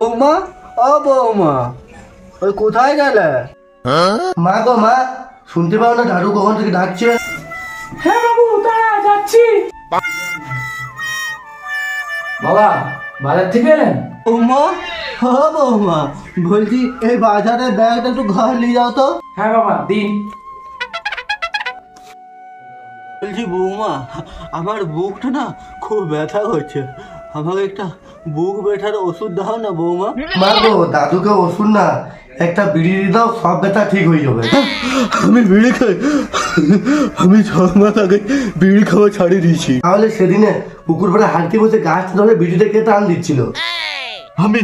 বৌমা ও বৌমা ওই কোথায় গেলে? মা গো মা শুনতে পাও না দাদু কখন থেকে ডাকছে? হ্যাঁ বাবু দাঁড়া যাচ্ছি। বাবা বাজার থেকে এলেন? বৌমা? হ্যাঁ বৌমা। বলছি এই বাজারের ব্যাগটা একটু ঘর নিয়ে যাও তো। হ্যাঁ বাবা দিন। বলছি বৌমা আমার বুকটা না খুব ব্যথা করছে। আমাকে একটা বুক ব্যথার ওষুধ দাও না বৌমা। মা গো দাদুকে ওষুধ না একটা বিড়ি দিয়ে দাও সব ব্যথা ঠিক হয়ে যাবে। আমি বিড়ি খাই। আমি ছ মাস আগে বিড়ি খাওয়া ছাড়িয়ে দিয়েছি। তাহলে সেদিনে পুকুর পাড়ে হাঁটতে বসে গাছ ধরে বিড়িটা কে টান দিচ্ছিল? আমি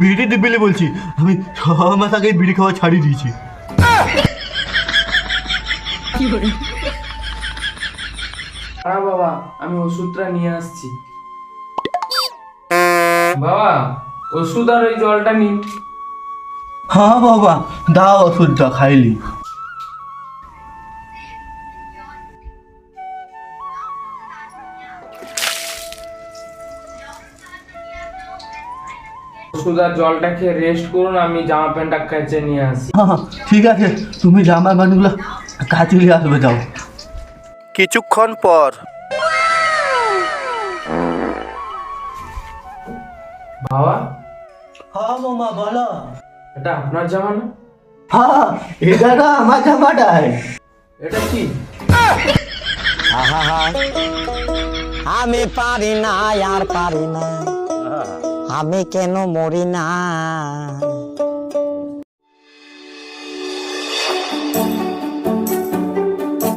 বিড়ি দিবিলে বলছি আমি ছ মাস আগে বিড়ি খাওয়া ছাড়িয়ে দিয়েছি। হ্যাঁ বাবা আমি ওষুধটা নিয়ে আসছি। বাবা ওষুধ আর ওই জলটা নিন। হ্যাঁ বাবা দাও ওষুধটা খাইলি। ওষুধ আর জলটা খেয়ে রেস্ট করুন আমি জামা প্যান্টটা কেচে নিয়ে আসি। হ্যাঁ ঠিক আছে তুমি জামা প্যান্টগুলো কাছে নিয়ে আসবে যাও। কিছুক্ষণ পর। বাবা? হ্যাঁ মামা বলো। এটা আপনার জামা না? হ্যাঁ এটা না আমার জামাটাই। এটা কি? আমি পারি না আর পারি না। আমি কেন মরি না?